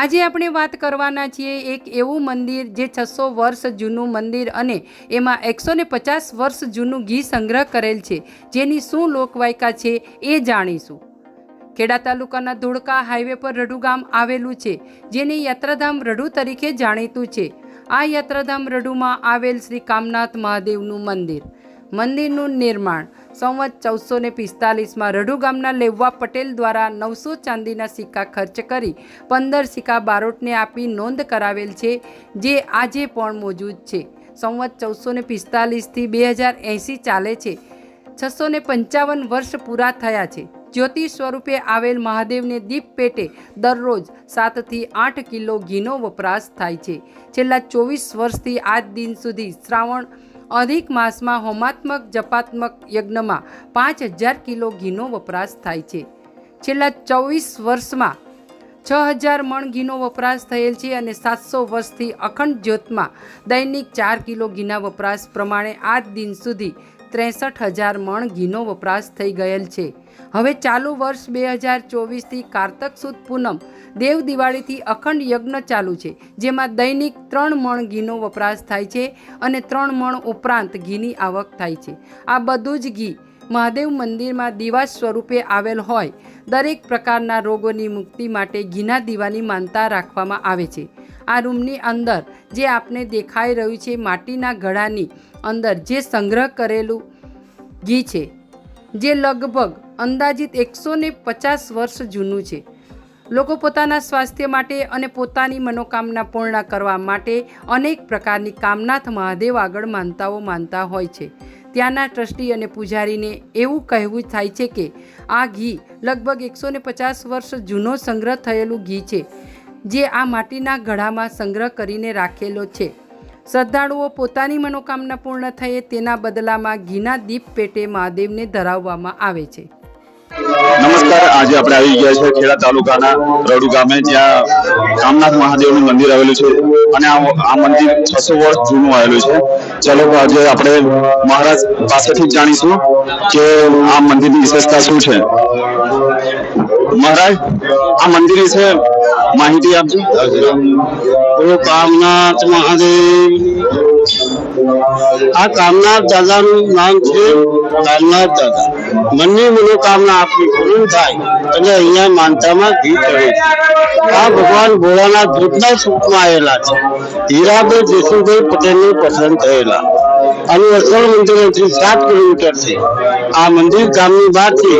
આજે આપણે વાત કરવાના છીએ એક એવું મંદિર જે છસો વર્ષ જૂનું મંદિર અને એમાં એકસો ને પચાસ વર્ષ જૂનું ઘી સંગ્રહ કરેલ છે. જેની શું લોકવાયકા છે એ જાણીશું. ખેડા તાલુકાના ધોળકા હાઈવે પર રઢુ ગામ આવેલું છે. જેને યાત્રાધામ રઢુ તરીકે જાણીતું છે. આ યાત્રાધામ રઢુમાં આવેલ શ્રી કામનાથ મહાદેવનું મંદિર. મંદિરનું નિર્માણ. સંવત ચૌદસો ને પિસ્તાલીસમાં રઢુ ગામના લેવવા પટેલ દ્વારા નવસો ચાંદીના સિક્કા ખર્ચ કરી પંદર સિક્કા બારોટને આપી નોંધ કરાવેલ છે, જે આજે પણ મોજૂદ છે. સંવત ચૌદસો ને પિસ્તાલીસથી બે હજાર એંસી ચાલે છે. છસો ને પંચાવન વર્ષ પૂરા થયા છે. જ્યોતિ સ્વરૂપે આવેલ મહાદેવને દીપ પેટે દરરોજ સાતથી આઠ કિલો ઘીનો વપરાશ થાય છે. છેલ્લા ચોવીસ વર્ષથી આજ દિન સુધી શ્રાવણ અધિક માસમાં હોમાત્મક જપાત્મક યજ્ઞમાં પાંચ હજાર કિલો ઘીનો વપરાશ થાય છે. છેલ્લા ચોવીસ વર્ષમાં છ હજાર મણ ઘીનો વપરાશ થયેલ છે અને સાતસો વર્ષથી અખંડ જ્યોતમાં દૈનિક ચાર કિલો ઘીના વપરાશ પ્રમાણે આજ દિન સુધી ત્રેસઠ હજાર મણ ઘીનો વપરાશ થઈ ગયેલ છે. હવે ચાલુ વર્ષ બે હજાર ચોવીસથી કારતક સુદ પૂનમ દેવ દિવાળીથી અખંડ યજ્ઞ ચાલુ છે, જેમાં દૈનિક ત્રણ મણ ઘીનો વપરાશ થાય છે અને ત્રણ મણ ઉપરાંત ઘીની આવક થાય છે. આ બધું જ ઘી મહાદેવ મંદિરમાં દીવા સ્વરૂપે આવેલ હોય, દરેક પ્રકારના રોગોની મુક્તિ માટે ઘીના દીવાની માનતા રાખવામાં આવે છે. આ રૂમની અંદર જે આપને દેખાઈ રહ્યું છે માટીના ઘડાની અંદર જે સંગ્રહ કરેલું ઘી છે, જે લગભગ અંદાજિત એકસો ને પચાસ વર્ષ જૂનું છે. લોકો પોતાના સ્વાસ્થ્ય માટે અને પોતાની મનોકામના પૂર્ણ કરવા માટે અનેક પ્રકારની કામનાથ મહાદેવ આગળ માનતાઓ માનતા હોય છે. ત્યાંના ટ્રસ્ટી અને પૂજારીને એવું કહેવું થાય છે કે આ ઘી લગભગ એકસો પચાસ વર્ષ જૂનો સંગ્રહ થયેલું ઘી છે. જે આ માટીના ઘડામાં સંગ્રહ કરીને રાખેલો છે. શ્રદ્ધાળુઓ પોતાની મનોકામના પૂર્ણ થયે તેના બદલામાં ઘીના દીપ પેટે મહાદેવને ધરાવવામાં આવે છે. નમસ્કાર, આજે આપણે આવી ગયા છે ખેડા તાલુકાના રડુ ગામે, જ્યાં કામનાથ મહાદેવનું મંદિર આવેલું છે અને આ મંદિર છસો વર્ષ જૂનું આવેલું છે. ચલો આજે આપણે મહારાજ પાસેથી જાણીશું કે આ મંદિરની વિશેષતા શું છે. મહારાજ, આ મંદિર વિશે માહિતી આપજો. બોલો કામનાથ મહાદેવ. આ કામનાથ દાદાનું નામ છે કામનાથ દાદા. મનની મનોકામના આપણી પૂર્ણ થાય. એટલે અહીંયા માનતામાં ઘી ચડે આ ભગવાન ભોળાનાથ ભૂતના સ્વરૂપમાં આવેલા છે. હીરાબેન જસુભાઈ પટેલને પસંદ થયેલા. અને અસલ મંદિરથી સાત કિલોમીટર છે. આ મંદિર ગામની બહાર છે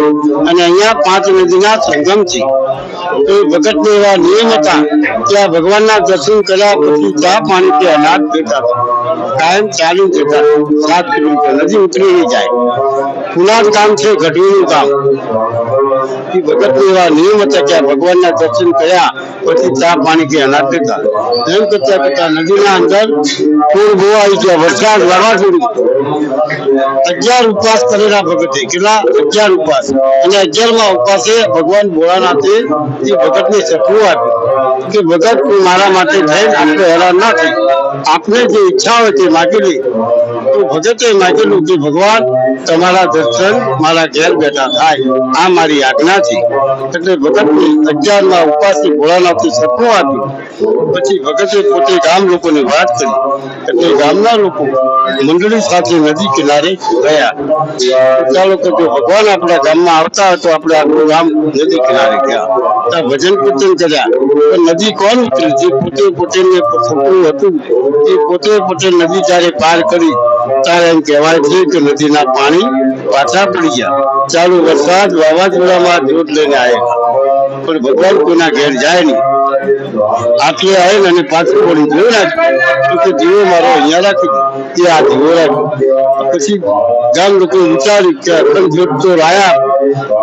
અને અહીંયા પાંચ નદીના સંગમ છે તો એ ભગતને એવા નિયમ હતા. કે આ ભગવાનના દર્શન કર્યા, પછી ચા પાણી કે અનાજ દેતા હતા. કાયમ ચાલી જતા સાત કિલોમીટર નદી ઉતરી નહીં જાય. પુનાદ ગામ છે ગઢવીનું ગામ ભગતને એવા નિયમ હતા કે ભગવાનના દર્શન કર્યા, પછી ચા પાણી કે અનાજ દેતા તેમ કરતા કરતા નદીના અંદર પૂર બહુ આવી ગયા, વરસાદ વાવાઝોડું અગિયાર ઉપવાસ કરેલા ભગતે, કેટલા? અગિયાર ઉપવાસ. અને અગિયારમાં ઉપવાસે ભગવાન ભોળાનાથે એ ભગતને સપનું આપ્યું. કે ભગત મારા માટે થઈને આપણે હેરાન ના આપને જે ઈચ્છા હોય તે માગેલી. તો ભગતે માગેલું કે ભગવાન, તમારા દર્શન મારા ઘેર બેઠા થાય. આ મારી આજ્ઞા છે. એટલે ભગતની અગિયારમાં ઉપવાસથી ભોળાનાથે સપનું આપ્યું. પછી ભગતે પોતે ગામ લોકોને વાત કરી. એટલે ગામના લોકો મંડળી સાથે નદી કિનારે ગયા. ચાલો કે જો ભગવાન આપણા ગામમાં આવતા તો આપણે આપણું ગામ નદી કિનારે ગયા. ત્યાં ભજન કીર્તન કર્યા. તો નદી કોણ ઉતરી, જે પોતે પોતેને સપનું હતું, એ પોતે પોતે નદી જ્યારે પાર કરી, ત્યારે એમ કહેવાય છે કે નદીના પાણી પાછા પડી ગયા. ચાલુ વરસાદ વાવાઝોડામાં જોત લઈને આવ્યા પણ ભગવાન કોઈના ઘેર જાય નહીં. આટલે આવીને અને પાછું પડી જોયું ને, તો કે દીવો મારો અહીંયા રાખી દે તે આ દીવો રાખ્યો પછી ગામ લોકો વિચાર્યું કે અખંડ તો લાયા,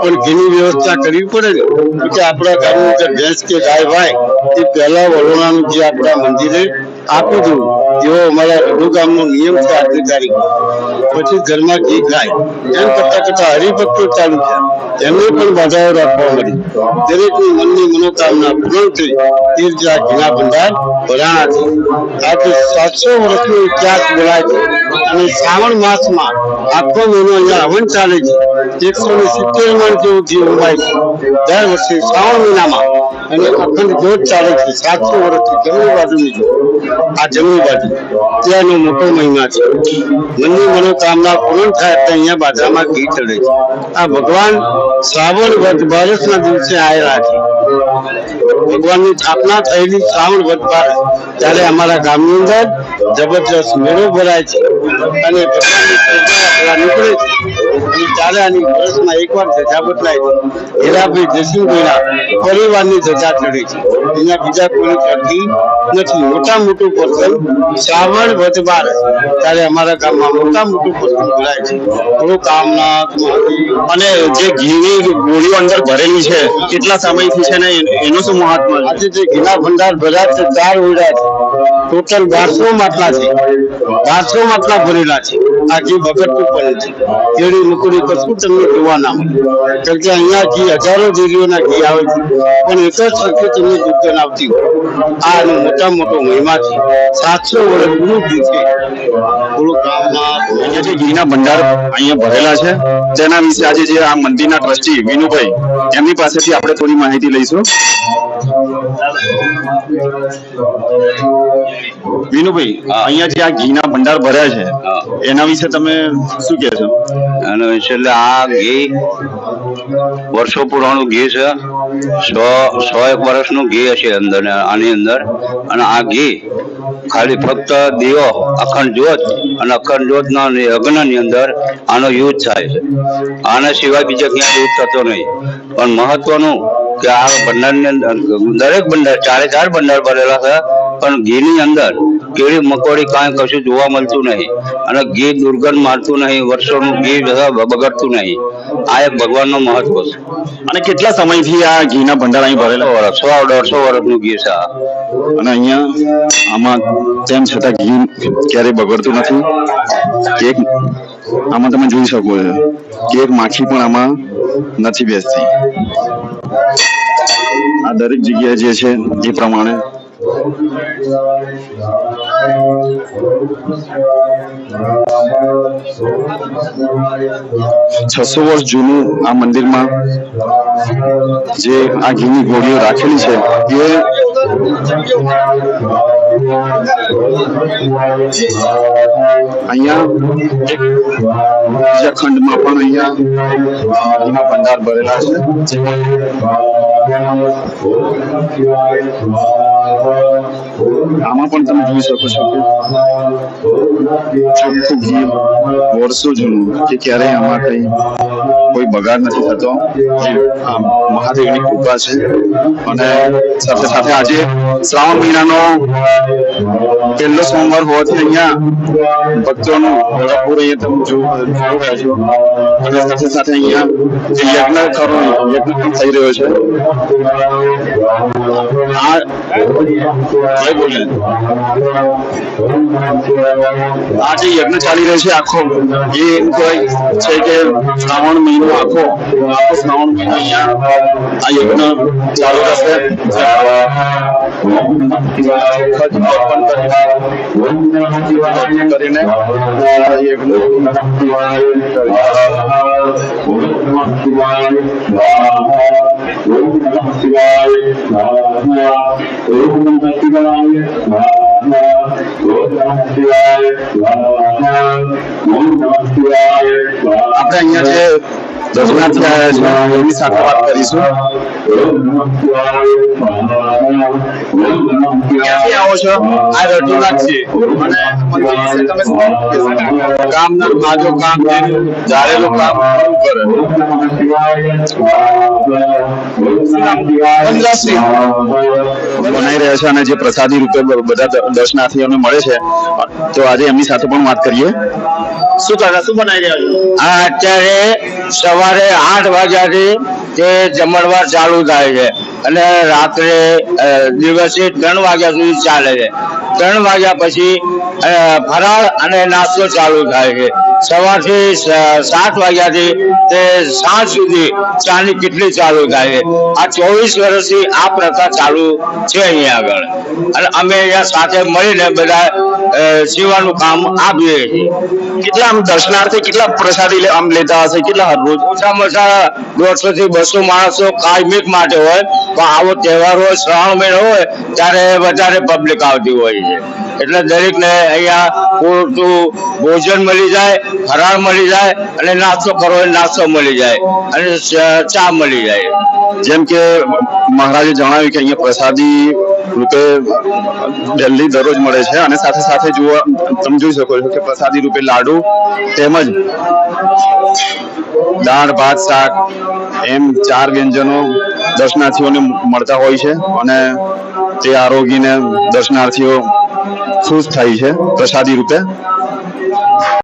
પણ ઘીની વ્યવસ્થા કરવી પડે ને. કે આપણા ગામનું જે ભેંસ કે ગાય ભાઈ એ પહેલા વરોણાનું જે આપણા મંદિરે આપી દઉં જેવો અમારા રઘુ ગામનો નિયમ છે આજની તારીખ પછી ઘરમાં ઘી ખાય. એમ કરતા કરતા હરિભક્તો ચાલુ થયા. એમને પણ બાધાઓ રાખવા મળી. દરેકની મનની મનોકામના પૂર્ણ થઈ. તે રીતે આ ઘીના ભંડાર ભરાણા છે આજે સાતસો વર્ષનો ઇતિહાસ બોલાય છે. અને શ્રાવણ માસમાં આખો મહિનો અહીંયા હવન ચાલે છે. એકસો ને સિત્તેર મણ જેવું ઘી ઉભાય છે. દર વર્ષે શ્રાવણ મહિનામાં અને અખંડ જોત ચાલે છે. સાતસો વર્ષથી જમણી બાજુની જો આ જમણી બાજુ ત્યાંનો મોટો મહિમા છે. મનની મનોકામના પૂર્ણ થાય તો અહીંયા બાજામાં ઘી ચડે છે. આ ભગવાન શ્રાવણ વધ બારસના દિવસે આવેલા છે. ભગવાનની સ્થાપના થયેલી શ્રાવણ વધ બાર. ત્યારે અમારા ગામની અંદર જબરજસ્ત મેળો ભરાય છે. અને નીકળે છે. અને વર્ષમાં એકવાર ધજા બદલાય હીરાભાઈ જયસિંહભાઈના પરિવારની ધજા ચડે છે. અહીંયા બીજા કોઈ ચડતી નથી. મોટા મોટું પ્રસંગ શ્રાવણ વધ બાર ત્યારે અમારા ગામમાં મોટા મોટું પ્રસંગ ભરાય છે. થોડું કામનાથ અને જે ઘીની ગોળીઓ અંદર ભરેલી છે કેટલા સમયથી છે ને એનું- એનું શું મહાત્મા આજે જે ઘીના ભંડાર ભર્યા છે ચાર ઓરડા છે. ટોટલ બારસો માટલા છે. બારસો માટલા ભરેલા છે. આ ઘી બગડતું પડે છે. કેળી મુકડી કશું તમને જોવા ના મળે? કે અહીંયા ઘી હજારો ડેરીઓના ઘી આવે છે. પણ એક જ સરખી તમને દુકાન આવતી આ એનો મોટા મોટો મહિમા છે. સાતસો વર્ષ જૂનું ઘી છે. થોડું કામમાં અહીંયા જે ઘીના ભંડાર અહીંયા ભરેલા છે. તેના વિશે આજે જે આ મંદિરના ટ્રસ્ટી વિનુભાઈ, એમની પાસેથી આપણે થોડી માહિતી લઈશું. વિનુભાઈ અહીંયા જે આ ઘીના ભંડાર ભર્યા છે એના વિશે તમે શું કહેશો અને એટલે આ ઘી વર્ષો પુરાણું ઘી છે. સો સો એક વર્ષનું ઘી હશે અંદર આની અંદર. અને આ ઘી ખાલી ફક્ત દીવો અખંડ જ્યોત અને અખંડ જ્યોતના અગ્નની અંદર આનો યુઝ થાય છે. આના સિવાય બીજા ક્યાંય યુઝ થતો નહીં. પણ મહત્વનું કે આ ભંડારની અંદર દરેક ભંડાર ચારે ચાર ભંડાર ભરેલા છે. પણ ઘીની અંદર કીડી મકોડી કાંઈ કશું જોવા મળતું નહીં. અને ઘી દુર્ગંધ મારતું નહીં વર્ષોનું ઘી બગડતું નહીં. આ એક ભગવાનનો મહત્વ છે. અને કેટલા સમયથી આ ઘીના ભંડાર અહીં ભરેલા? વર્ષ સો દોઢસો વર્ષનું ઘી છે અને અહીંયા આમાં તેમ છતાં ઘી ક્યારેય બગડતું નથી. એક આમાં તમે જોઈ શકો છો. કે એક માખી પણ આમાં નથી બેસતી. આ દરેક જગ્યાએ જે છે એ પ્રમાણે છસો વર્ષ જૂનું આ મંદિરમાં જે આ ઘીની ગોળીઓ રાખેલી છે, એ અહીંયા એક ખંડમાં પણ અહીંયા ભંડાર ભરેલા છે. આમાં પણ તમે જોઈ શકો છો કે વર્ષો જૂનું કે ક્યારેય આમાં કઈ કોઈ બગાડ નથી થતો. આ મહાદેવની કૃપા છે. અને સાથે સાથે આજે શ્રાવણ મહિનાનો પહેલો સોમવાર હોવાથી અહીંયા ભક્તોનું પૂર તમે જોઈ અને સાથે સાથે અહીંયા જે યજ્ઞ કરવાનો યજ્ઞ પણ થઈ રહ્યો છે. মুক্তি পাওয়া જય બોલે આ જે યજ્ઞ ચાલી રહ્યો છે આખો એ એમ કહેવાય છે કે શ્રાવણ મહિનો આખો આખો શ્રાવણ મહિનો અહીંયા આ યજ્ઞ ચાલુ રહેશે ખર્ચ અર્પણ કરીને કરીને આ યજ્ઞ આપણે અહીંયા જે છે સાથે વાત કરીશું ક્યાંથી આવો છો આ રઘુનાથ છે અને તમે કામના માજો કામ છે ધારેલું કામ કરે બનાવી રહ્યા છે અને જે પ્રસાદી રૂપે બધા દર્શનાર્થીઓને મળે છે તો આજે એમની સાથે પણ વાત કરીએ શું કાકા, શું બનાવી રહ્યા છો? આ અત્યારે સવારે આઠ વાગ્યાથી તે જમણવાર ચાલુ થાય છે અને રાત્રે દિવસે ત્રણ વાગ્યા સુધી ચાલે છે. ત્રણ વાગ્યા પછી ફરાળ અને નાસ્તો ચાલુ થાય છે. સવારથી સાત વાગ્યાથી તે સાંજ સુધી ચાની કેટલી ચાલુ થાય. છે આ ચોવીસ વર્ષથી આ પ્રથા ચાલુ છે અહીંયા આગળ. અને અમે અહીંયા સાથે મળીને બધા સેવાનું કામ આપીએ છીએ. કેટલા આમ દર્શનાર્થી કેટલા પ્રસાદી આમ લેતા હશે? કેટલા રોજ ઓછામાં ઓછા દોઢસો થી બસો માણસો કાયમિક માટે હોય પણ આવો તહેવાર હોય શ્રાવણ મહિનો હોય ત્યારે વધારે પબ્લિક આવતી હોય છે. એટલે દરેકને અહીંયા પૂરતું ભોજન મળી જાય ફરાળ મળી જાય અને નાસ્તો કરવો નાસ્તો મળી જાય અને ચા મળી જાય. જેમ કે મહારાજે જણાવ્યું કે અહીંયા પ્રસાદી રૂપે ડેલી દરરોજ મળે છે અને સાથે સાથે જુઓ, તમે જોઈ શકો છો કે પ્રસાદી રૂપે લાડુ તેમજ દાળ, ભાત, શાક એમ ચાર વ્યંજનો દર્શનાર્થીઓને મળતા હોય છે અને તે આરોગીને દર્શનાર્થીઓ ખુશ થાય છે પ્રસાદી રૂપે.